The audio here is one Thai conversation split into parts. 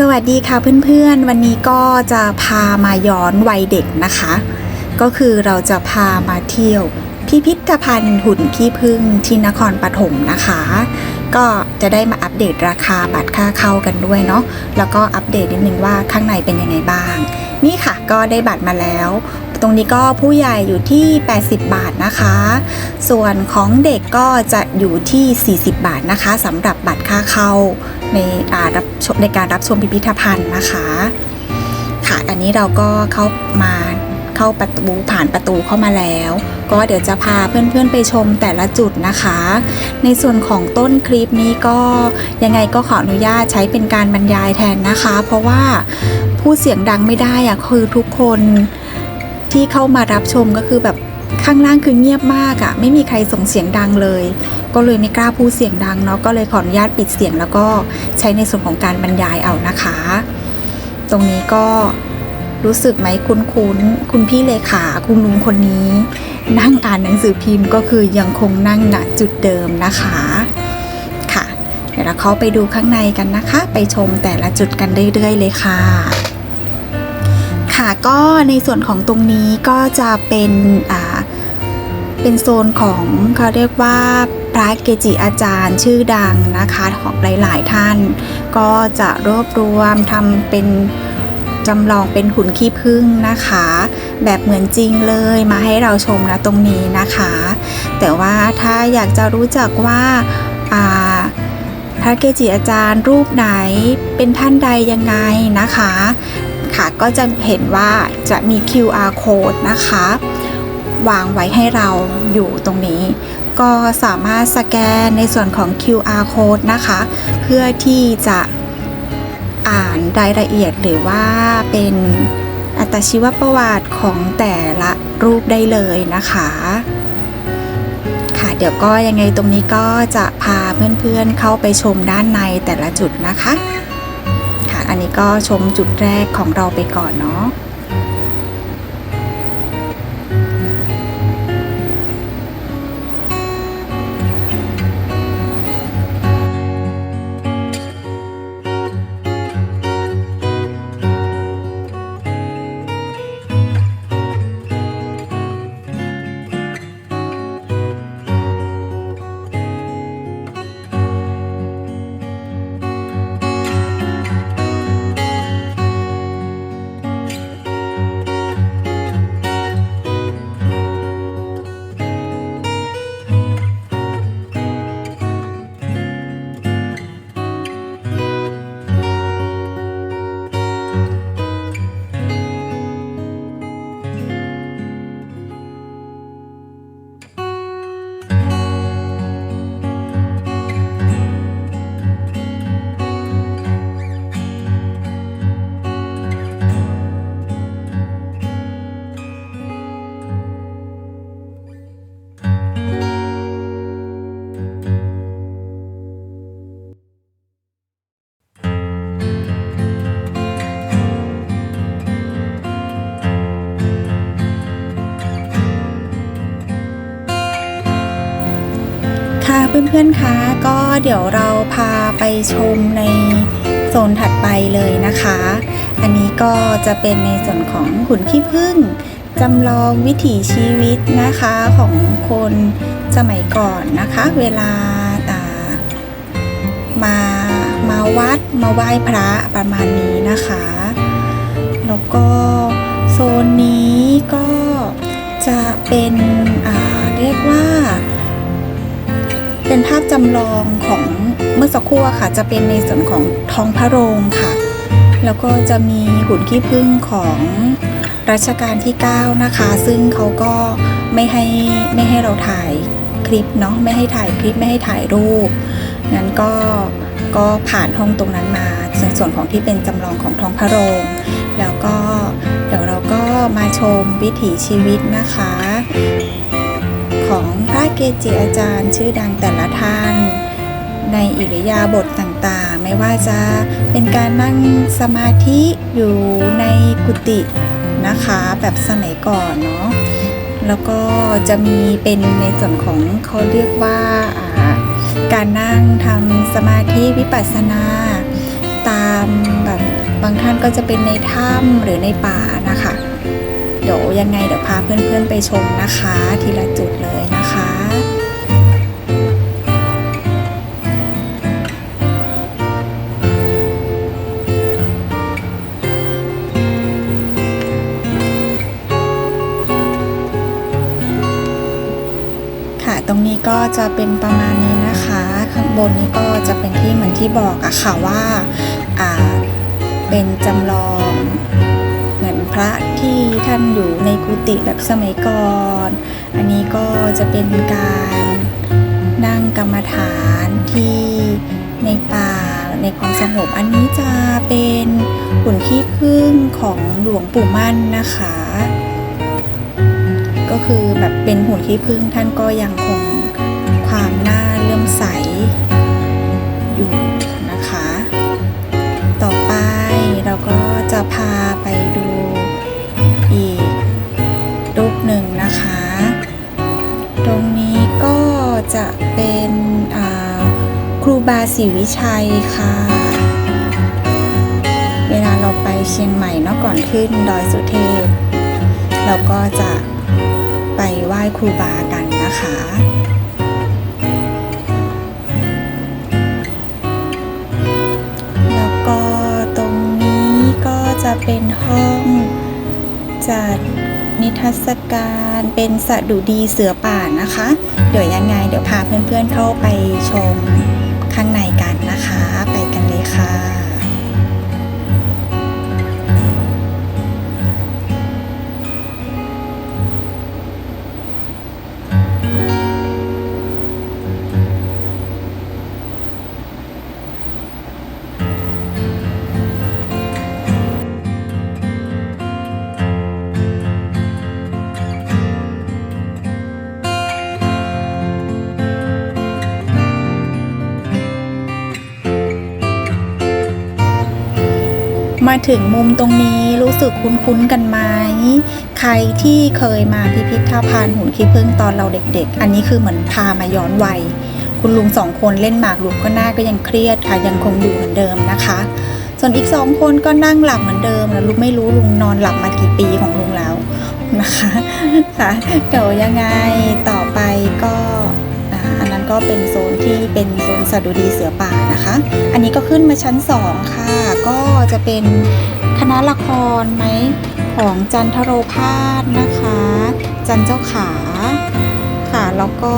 สวัสดีค่ะเพื่อนๆ วันนี้ก็จะพามาย้อนวัยเด็กนะคะ ก็คือเราจะพามาเที่ยว พิพิธภัณฑ์หุ่นขี้ผึ้งที่นครปฐมนะคะ ก็จะได้มาอัปเดตราคาบัตรค่าเข้ากันด้วยเนาะแล้วก็อัปเดตนิดนึงว่าข้างในเป็นยังไงบ้าง นี่ค่ะก็ได้บัตรมาแล้ว ตรงนี้ก็ผู้ใหญ่อยู่ที่ 80 บาทนะคะ ส่วนของเด็กก็จะอยู่ที่ 40 บาทนะคะสำหรับบัตรค่าเข้า ในอ่ารับชมในการรับชมพิพิธภัณฑ์นะคะ ค่ะ อันนี้เราก็เข้ามาเข้าประตูผ่านประตูเข้ามาแล้ว ก็เดี๋ยวจะพาเพื่อนๆไปชมแต่ละจุดนะคะ ในส่วนของต้นคลิปนี้ก็ยังไงก็ขออนุญาตใช้เป็นการบรรยายแทนนะคะ เพราะว่าพูดเสียงดังไม่ได้อะคือทุกคนที่เข้ามารับชมก็คือแบบข้างล่างคือเงียบมากอะไม่มีใครส่งเสียงดังเลย ก็เลยไม่กล้าพูดเสียงดังเนาะก็เลยขออนุญาตปิดเสียงแล้วก็ใช้ในส่วนของการบรรยายเอานะคะ ตรงนี้ก็รู้สึกไหมคุ้นคุ้นคุณพี่เลขาคุณลุงคนนี้ นั่งอ่านหนังสือพิมพ์ก็คือยังคงนั่งณจุดเดิมนะคะค่ะ เดี๋ยวเราเข้าไปดูข้างในกันนะคะ ไปชมแต่ละจุดกันเรื่อยๆเลยค่ะ ค่ะก็ในส่วนของตรงนี้ก็จะเป็นอ่าเป็นโซนของเขาเรียกว่า พระเกจิอาจารย์ชื่อดังนะคะของหลาย ๆ ท่าน ก็จะรวบรวมทำเป็นจำลองเป็นหุ่นขี้ผึ้งนะคะ แบบเหมือนจริงเลยมาให้เราชมนะตรงนี้นะคะ แต่ว่าถ้าอยากจะรู้จักว่าาพระเกจิอาจารย์รูปไหนเป็นท่านใดยังไงนะคะ ค่ะก็จะเห็นว่าจะมี QR code นะคะ วางไว้ให้เราอยู่ตรงนี้ ก็สามารถสแกนในส่วนของ QR code นะคะ เพื่อที่จะอ่านรายละเอียดหรือว่าเป็นอัตชีวประวัติของแต่ละรูปได้เลยนะคะ ค่ะเดี๋ยวก็ยังไงตรงนี้ก็จะพาเพื่อนๆเข้าไปชมด้านในแต่ละจุดนะคะ ค่ะอันนี้ก็ชมจุดแรกของเราไปก่อนเนาะ พื่อนๆ คะก็เดี๋ยวเราพาไปชมในโซนถัดไปเลยนะคะ อันนี้ก็จะเป็นในส่วนของหุ่นขี้ผึ้งจำลองวิถีชีวิตนะคะของคนสมัยก่อนนะคะ เวลาามามาวัดมาไหว้พระประมาณนี้นะคะ แล้วก็โซนนี้ก็จะเป็นเรียกว่า เป็นภาพจำลองของเมื่อสักครู่ค่ะ จะเป็นในส่วนของท้องพระโรงค่ะ แล้วก็จะมีหุ่นขี้ผึ้งของรัชกาลที่ 9 นะคะ ซึ่งเขาก็ไม่ให้ไม่ให้เราถ่ายคลิปเนาะไม่ให้ถ่ายคลิปไม่ให้ถ่ายรูปงั้นก็ก็ผ่านห้องตรงนั้นมาในส่วนของที่เป็นจำลองของท้องพระโรง แล้วก็เดี๋ยวเราก็มาชมวิถีชีวิตนะคะ ของพระเกจิอาจารย์ชื่อดังแต่ละท่าน ในอิริยาบถต่างๆ ไม่ว่าจะเป็นการนั่งสมาธิอยู่ในกุฏินะคะแบบสมัยก่อนเนาะแล้วก็จะมีเป็นในส่วนของเขาเรียกว่าการนั่งทำสมาธิวิปัสสนา ตามแบบบางท่านก็จะเป็นในถ้ำหรือในป่า เดี๋ยวยังไงเดี๋ยวพาเพื่อนๆไปชมนะคะ ทีละจุดเลยนะคะค่ะตรงนี้ก็จะเป็นประมาณนี้นะคะ ข้างบนนี้ก็จะเป็นที่เหมือนที่บอกอะค่ะว่าอ่าเป็นจำลอง พระที่ท่านอยู่ในกุฏิแบบสมัยก่อน อันนี้ก็จะเป็นการนั่งกรรมฐานที่ในป่าในความสงบ อันนี้จะเป็นหุ่นขี้ผึ้งของหลวงปู่มั่นนะคะ ก็คือแบบเป็นหุ่นขี้ผึ้งท่านก็ยังคงความน่าเลื่อมใสอยู่นะ บาศรีวิชัยค่ะ เวลาเราไปเชียงใหม่เนาะก่อนขึ้นดอยสุเทพ เราก็จะไปไหว้ครูบากันนะคะแล้วก็ตรงนี้ก็จะเป็นห้องจัดนิทรรศการเป็นสดุดีเสือป่านะคะ เดี๋ยวยังไงเดี๋ยวพาเพื่อนๆเข้าไปชม มาถึงมุมตรงนี้รู้สึกคุ้นๆกันไหม ใครที่เคยมาพิพิธภัณฑ์หุ่นขี้ผึ้งตอนเราเด็กๆ อันนี้คือเหมือนพามาย้อนวัย คุณลุงสองคนเล่นหมากรุกก็หน้าก็ยังเครียดค่ะ ยังคงอยู่เหมือนเดิมนะคะ ส่วนอีกสองคนก็นั่งหลับเหมือนเดิมแล้วลุงไม่รู้ลุงนอนหลับมากี่ปีของลุงแล้วนะคะ ค่ะเดี๋ยวยังไงต่อไปก็ ก็เป็นโซนที่เป็นโซนสัตว์ดูดีเสือป่านะคะ อันนี้ก็ขึ้นมาชั้นสองค่ะ ก็จะเป็นคณะละครไหมของจันทโรพาสนะคะ จันเจ้าขาค่ะ แล้วก็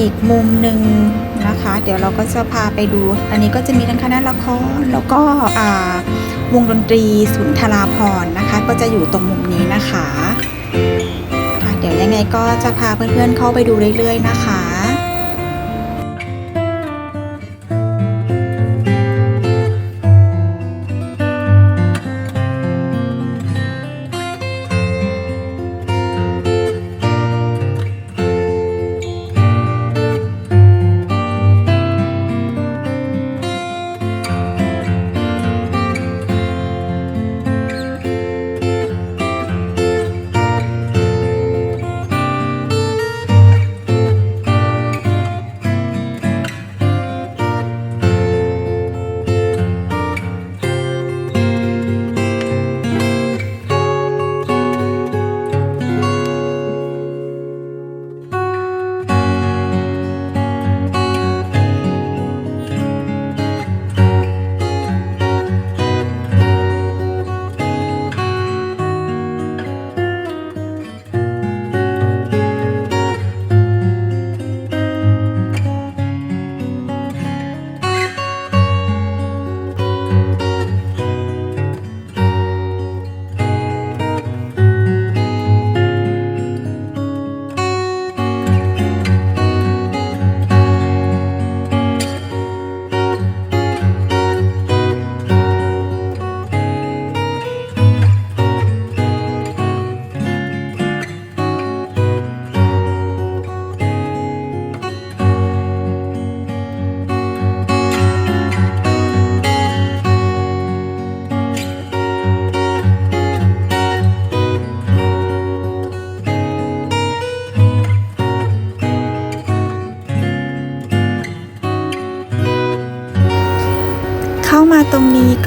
อีกมุมหนึ่งนะคะ เดี๋ยวเราก็จะพาไปดู อันนี้ก็จะมีทั้งคณะละครแล้วก็อ่าวงดนตรีสุนทราพรนะคะ ก็จะอยู่ตรงมุมนี้นะคะ เดี๋ยวยังไงก็จะพาเพื่อนๆเข้าไปดูเรื่อยๆนะคะ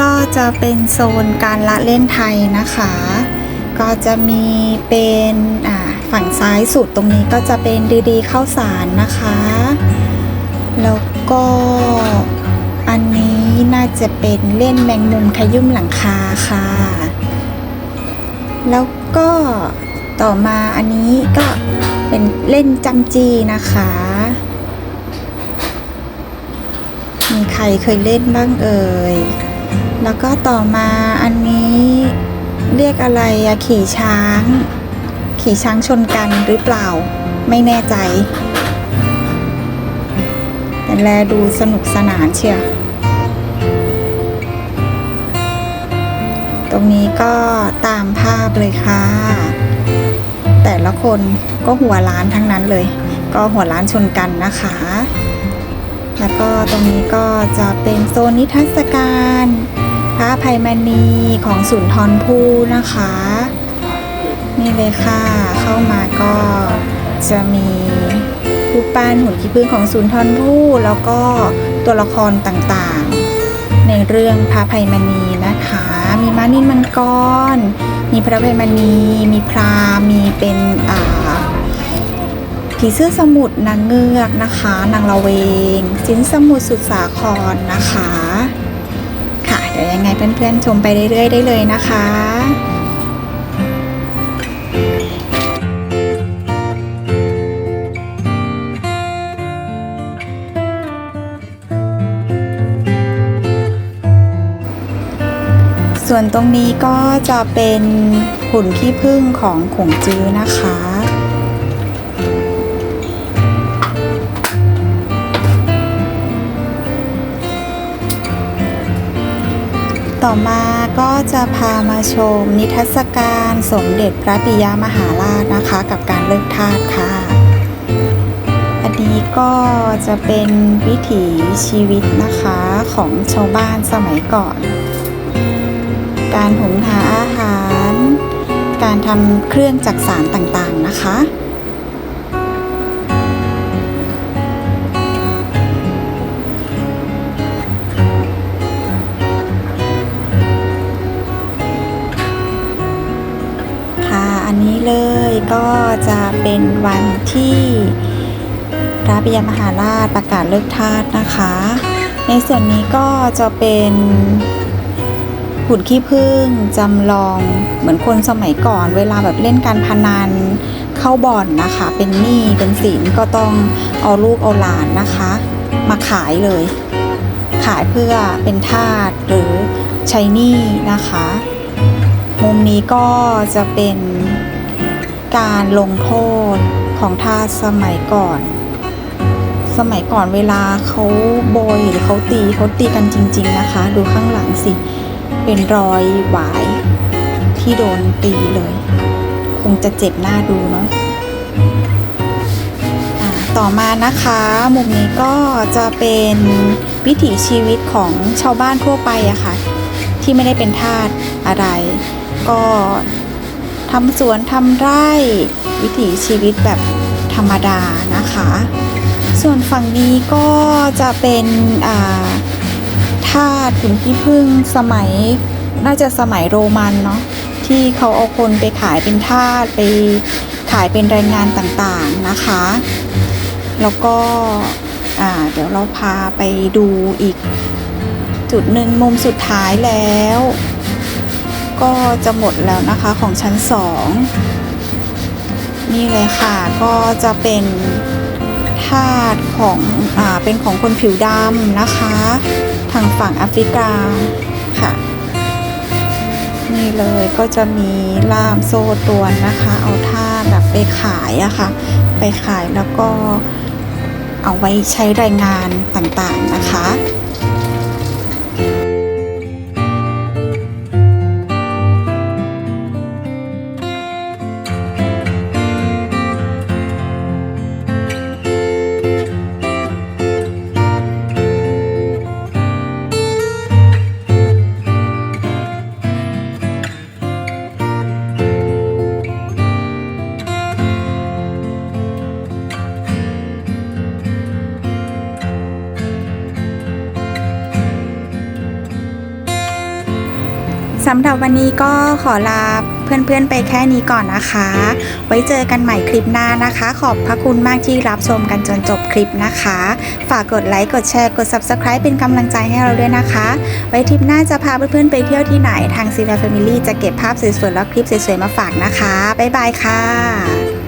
ก็จะเป็นโซนการละเล่นไทยนะคะ ก็จะมีเป็นฝั่งซ้ายสุดตรงนี้ก็จะเป็นดีดีข้าวสารนะคะ แล้วก็อันนี้น่าจะเป็นเล่นแมงมุมขยุ่มหลังคาค่ะ แล้วก็ต่อมาอันนี้ก็เป็นเล่นจำจีนะคะ มีใครเคยเล่นบ้างเอ่ย แล้วก็ต่อมาอันนี้เรียกอะไรอะขี่ช้าง ขี่ช้างชนกันหรือเปล่า ไม่แน่ใจ แต่แลดูสนุกสนานเชียวตรงนี้ก็ตามภาพเลยค่ะ แต่ละคนก็หัวล้านทั้งนั้นเลย ก็หัวล้านชนกันนะคะ แล้วก็ตรงนี้ก็จะเป็นโซนนิทรรศการ พระภัยมณีของศูนย์ทรภู่นะคะ นี่เลยค่ะเข้ามาก็จะมีรูปปั้นหุ่นขี้ผึ้งของศูนย์ทรภู่แล้วก็ตัวละครต่างๆ ในเรื่องพระภัยมณีนะคะ มีม้านินมังกร มีพระภัยมณี มีพรามีเป็นอ่าผีเสื้อสมุทรนางเงือกนะคะ นางละเวงสินสมุทรสุดสาครนะคะ เดี๋ยวยังไงเพื่อนๆชมไปเรื่อยๆได้เลยนะคะส่วนตรงนี้ก็จะเป็นหุ่นขี้ผึ้งของขงจื้อนะคะ ต่อมาก็จะพามาชมนิทรรศการสมเด็จพระปิยมหาราชนะคะ กับการเลิกทาสค่ะ อันนี้ก็จะเป็นวิถีชีวิตนะคะของชาวบ้านสมัยก่อน การหุงหาอาหาร การทำเครื่องจักสารต่างๆนะคะค่ะ ก็จะเป็นวันที่พระปิยมหาราชประกาศเลิกทาสนะคะ ในส่วนนี้ก็จะเป็นหุ่นขี้ผึ้งจำลองเหมือนคนสมัยก่อน เวลาแบบเล่นการพนันเข้าบ่อนนะคะ เป็นหนี้เป็นสินก็ต้องเอาลูกเอาหลานนะคะ มาขายเลย ขายเพื่อเป็นทาสหรือใช้หนี้นะคะ มุมนี้ก็จะเป็น การลงโทษของทาสสมัยก่อน สมัยก่อนเวลาเขาโบยหรือเขาตีเขาตีกันจริง ๆนะคะ ดูข้างหลังสิ เป็นรอยหวายที่โดนตีเลย คงจะเจ็บหน้าดูเนาะต่อมานะคะ มุมนี้ก็จะเป็นวิถีชีวิตของชาวบ้านทั่วไปอะค่ะ ที่ไม่ได้เป็นทาสอะไร ก็ ทำสวนทำไร่ วิถีชีวิตแบบธรรมดานะคะ ส่วนฝั่งนี้ก็จะเป็นอ่าทาสขุนขี้ผึ้งสมัยน่าจะสมัยโรมันเนาะที่เขาเอาคนไปขายเป็นทาสไปขายเป็นแรงงานต่างๆนะคะ แล้วก็เดี๋ยวเราพาไปดูอีกจุดหนึ่งมุมสุดท้ายแล้ว ก็จะหมดแล้วนะคะของชั้นสองนี่เลยค่ะก็จะเป็นธาตุของอ่าเป็นของคนผิวดำนะคะ ทางฝั่งแอฟริกาค่ะนี่เลยก็จะมีล่ามโซ่ตรวนนะคะ เอาท่าแบบไปขายอะค่ะ ไปขายแล้วก็เอาไว้ใช้แรงงานต่างๆนะคะ สำหรับวันนี้ก็ขอลาเพื่อนๆไปแค่นี้ก่อนนะคะ ไว้เจอกันใหม่คลิปหน้านะคะ ขอบพระคุณมากที่รับชมกันจนจบคลิปนะคะ ฝากกดไลค์กดแชร์กด Subscribe เป็นกำลังใจให้เราด้วยนะคะ ไว้ทริปหน้าจะพาเพื่อนๆไปเที่ยวที่ไหนทางซี l าฟมิลี่จะเก็บภาพสวยๆและคลิปสวยๆมาฝากนะคะบ๊ายบายค่ะ